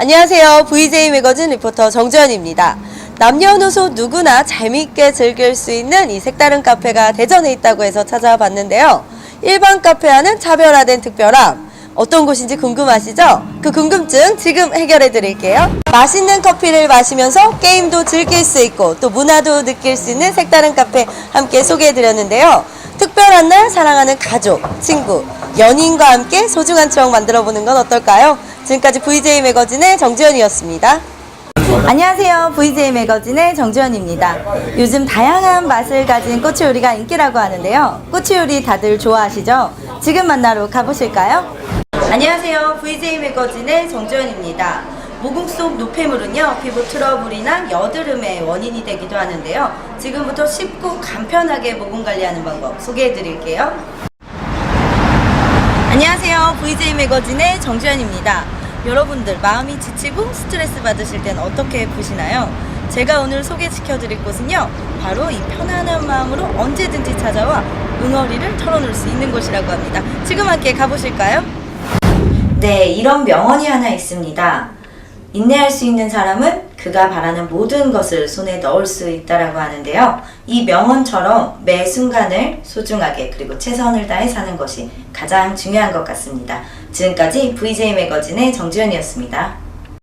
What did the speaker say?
안녕하세요. VJ 매거진 리포터 정지현입니다. 남녀노소 누구나 재미있게 즐길 수 있는 이 색다른 카페가 대전에 있다고 해서 찾아와 봤는데요. 일반 카페와는 차별화된 특별함. 어떤 곳인지 궁금하시죠? 그 궁금증 지금 해결해 드릴게요. 맛있는 커피를 마시면서 게임도 즐길 수 있고 또 문화도 느낄 수 있는 색다른 카페 함께 소개해 드렸는데요. 특별한 날 사랑하는 가족, 친구, 연인과 함께 소중한 추억 만들어 보는 건 어떨까요? 지금까지 VJ 매거진의 정지현이었습니다. 안녕하세요. VJ 매거진의 정지현입니다. 요즘 다양한 맛을 가진 꼬치 요리가 인기라고 하는데요. 꼬치 요리 다들 좋아하시죠? 지금 만나러 가보실까요? 안녕하세요. VJ 매거진의 정지현입니다. 모공 속 노폐물은요, 피부 트러블이나 여드름의 원인이 되기도 하는데요. 지금부터 쉽고 간편하게 모공 관리하는 방법 소개해 드릴게요. 안녕하세요. VJ 매거진의 정주현입니다. 여러분들 마음이 지치고 스트레스 받으실 땐 어떻게 푸시나요? 제가 오늘 소개시켜 드릴 곳은요. 바로 이 편안한 마음으로 언제든지 찾아와 응어리를 털어놓을 수 있는 곳이라고 합니다. 지금 함께 가보실까요? 네, 이런 명언이 하나 있습니다. 인내할 수 있는 사람은 그가 바라는 모든 것을 손에 넣을 수 있다라고 하는데요. 이 명언처럼 매 순간을 소중하게 그리고 최선을 다해 사는 것이 가장 중요한 것 같습니다. 지금까지 VJ 매거진의 정주현이었습니다.